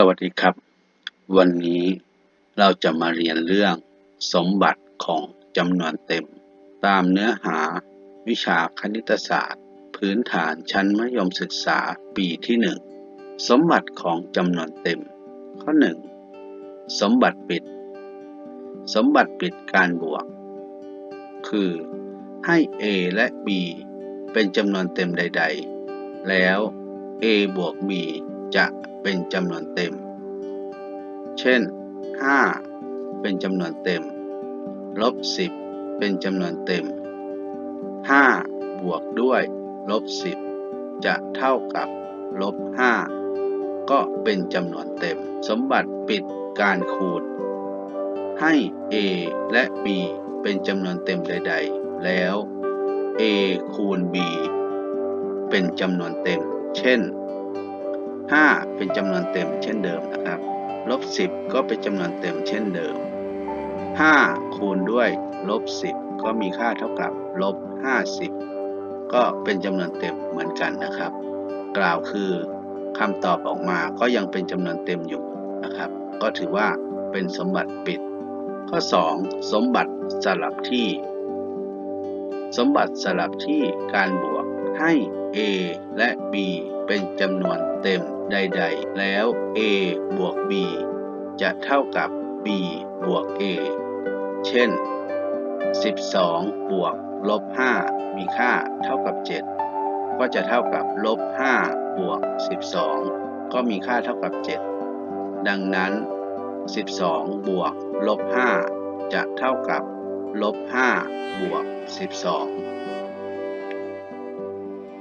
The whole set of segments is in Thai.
สวัสดีครับ วันนี้เราจะมาเรียนเรื่องสมบัติของจำนวนเต็ม ตามเนื้อหาวิชาคณิตศาสตร์ พื้นฐานชั้นมัธยมศึกษาปีที่ 1 สมบัติของจำนวนเต็ม ข้อ 1 สมบัติปิด สมบัติปิดการบวก คือ ให้ a และ b เป็นจำนวนเต็มใด ๆ แล้ว a บวก b จะ เป็นจำนวนเต็ม เช่น 5 เป็นจำนวนเต็ม ลบ 10 เป็นจำนวนเต็ม 5 บวกด้วย ลบ 10 จะเท่ากับลบ 5 ก็เป็นจำนวนเต็ม สมบัติปิดการคูณ ให้ a และ b เป็นจำนวนเต็มใด ๆ แล้ว a คูณ b เป็นจำนวนเต็ม เช่น 5 เป็นจำนวนเต็มเช่นเดิมนะครับลบ10 ก็เป็นจำนวนเต็มเช่นเดิม 5 คูณด้วยลบ10 ก็มีค่าเท่ากับลบ50 ก็เป็นจำนวนเต็มเหมือนกันนะครับ กล่าวคือคำตอบออกมาก็ยังเป็นจำนวนเต็มอยู่นะครับ ก็ถือว่าเป็นสมบัติปิด ข้อ 2 สมบัติสลับที่ สมบัติสลับที่การบวกให้ a และ b เป็นจำนวนเต็มใด ๆ แล้ว a บวก b จะเท่ากับ b บวก a เช่น 12 บวกลบ 5 มีค่าเท่ากับ 7 ก็จะเท่ากับลบ 5 บวก 12 ก็มีค่าเท่ากับ 7 ดังนั้น 12 บวกลบ 5 จะเท่ากับลบ 5 บวก 12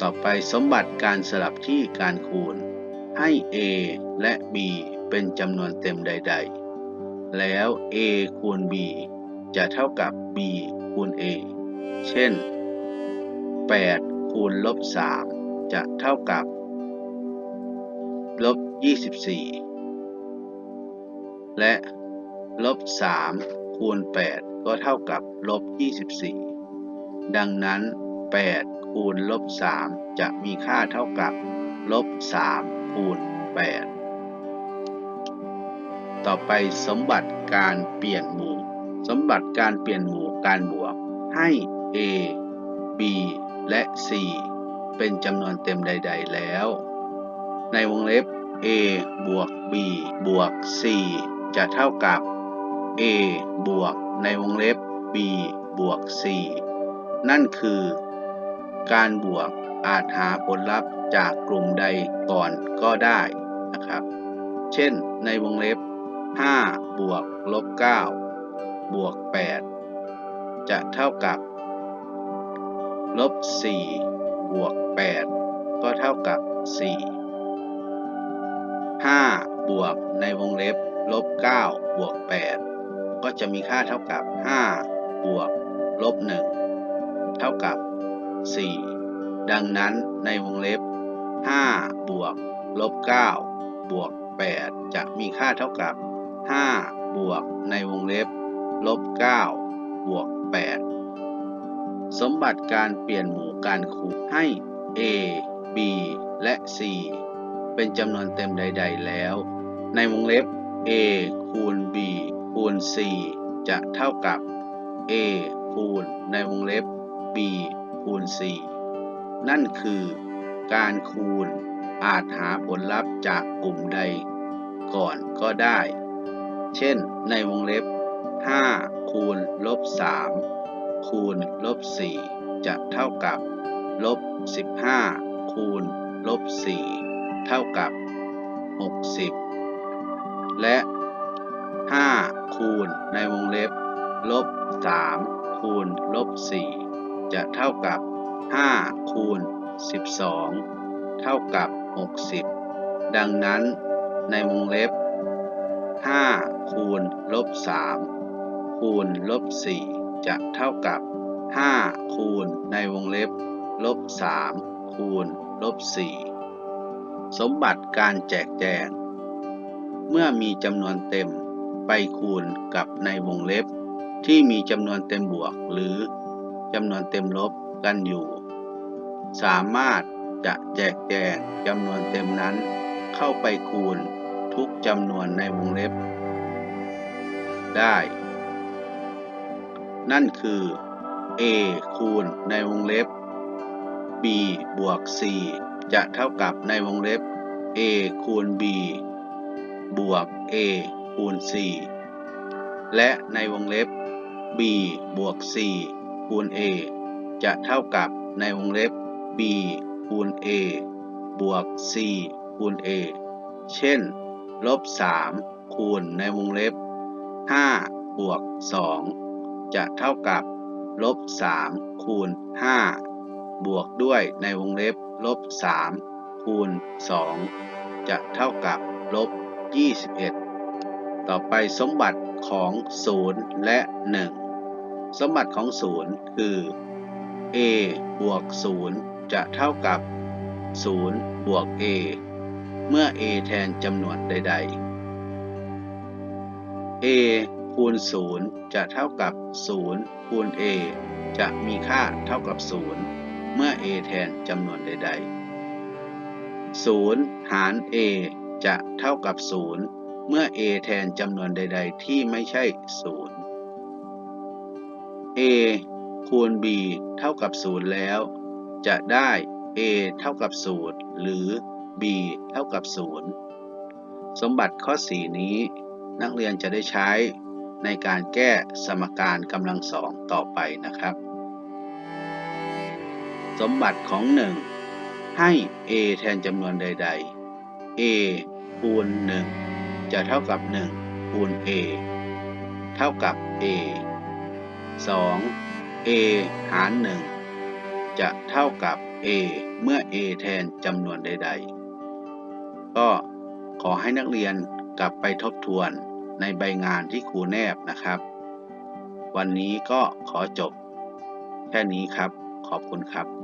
ต่อไปสมบัติการสลับที่การคูณ ให้ a และ b เป็นจำนวนเต็มใด ๆ แล้ว a คูณ b จะเท่ากับ b คูณ a เช่น 8 คูณลบ 3 จะเท่ากับลบ 24 และลบ 3 คูณ 8 ก็เท่ากับลบ 24 ดังนั้น 8 คูณลบ3จะมีค่าเท่ากับลบ3คูณ8ต่อไปสมบัติการเปลี่ยนหมู่ สมบัติการเปลี่ยนหมู่การบวกให้ a b และ c เป็นจำนวนเต็มใด ๆ แล้ว ในวงเล็บ a บวก b บวก c จะเท่ากับ a บวกในวงเล็บ b บวก c นั่นคือ การบวกอาจหาผลลัพธ์จากกลุ่มใดก่อนก็ได้นะครับ เช่นในวงเล็บ 5 บวกลบ 9 บวก 8 จะเท่ากับลบ 4 บวก 8 ก็เท่ากับ 4 5 บวกในวงเล็บลบ 9 บวก 8 ก็จะมีค่าเท่ากับ 5 บวกลบ 1 เท่ากับ 4 ดังนั้นในวงเล็บ 5 บวก ลบ 9 บวก 8 จะมีค่าเท่ากับ 5 บวกในวงเล็บ ลบ 9 บวก 8 สมบัติการเปลี่ยนหมู่การคูณให้ a b และ c เป็นจำนวนเต็มใด ๆ แล้ว ในวงเล็บ a คูณ b คูณ c จะเท่ากับ a คูณในวงเล็บ b คูณ 4 นั่นคือการคูณอาจหาผลลัพธ์จากกลุ่มใดก่อนก็ได้ เช่น ในวงเล็บ 5 คูณลบ 3 คูณลบ 4 จะเท่ากับลบ 15 คูณลบ 4 เท่ากับ 60 และ 5 คูณในวงเล็บลบ 3 คูณลบ 4 จะเท่ากับ 5 คูณ 12 เท่ากับ 60 ดังนั้นในวงเล็บ 5 คูณลบ 3 คูณลบ 4 จะเท่ากับ 5 คูณในวงเล็บลบ 3 คูณลบ 4 สมบัติการแจกแจง เมื่อมีจำนวนเต็มไปคูณกับในวงเล็บที่มีจำนวนเต็มบวกหรือ จำนวนเต็มลบกันอยู่ สามารถจะแจกแจงจำนวนเต็มนั้นเข้าไปคูณทุกจำนวนในวงเล็บ ได้ นั่นคือ a คูณในวงเล็บ b บวก c จะเท่ากับในวงเล็บ a คูณ b บวก a คูณ c และในวงเล็บ b บวก c คูณ a จะเท่ากับในวงเล็บ b คูณ a บวก c คูณ a เช่น ลบ 3 คูณในวงเล็บ 5 บวก 2 จะเท่ากับ ลบ 3 คูณ 5 บวกด้วยในวงเล็บ ลบ 3 คูณ 2 จะเท่ากับ ลบ 21 ต่อไปสมบัติของ 0 และ 1 สมบัติของ0คือ a บวก0จะเท่ากับ 0 บวก a เมื่อ a แทนจำนวนใด ๆ a คูณ 0 จะเท่ากับ 0 คูณ a จะมีค่าเท่ากับ 0 เมื่อ a แทนจำนวนใด ๆ 0 หาร a จะเท่ากับ 0 เมื่อ a แทนจำนวนใด ๆ ที่ไม่ใช่ 0 a คูณ b เท่ากับ 0 แล้ว จะได้ a เท่ากับ 0 หรือ b เท่ากับ 0 สมบัติข้อ 4 นี้ นักเรียนจะได้ใช้ในการแก้สมการกำลังสองต่อไปนะครับ สมบัติของ 1 ให้ a แทนจำนวนใด ๆ a คูณ 1 จะเท่ากับ 1 คูณ a เท่ากับ a 2 a หาร 1 จะเท่ากับ a เมื่อ a แทนจำนวนใด ๆ ก็ขอให้นักเรียนกลับไปทบทวนในใบงานที่ครูแนบนะครับ วันนี้ก็ขอจบ แค่นี้ครับ ขอบคุณครับ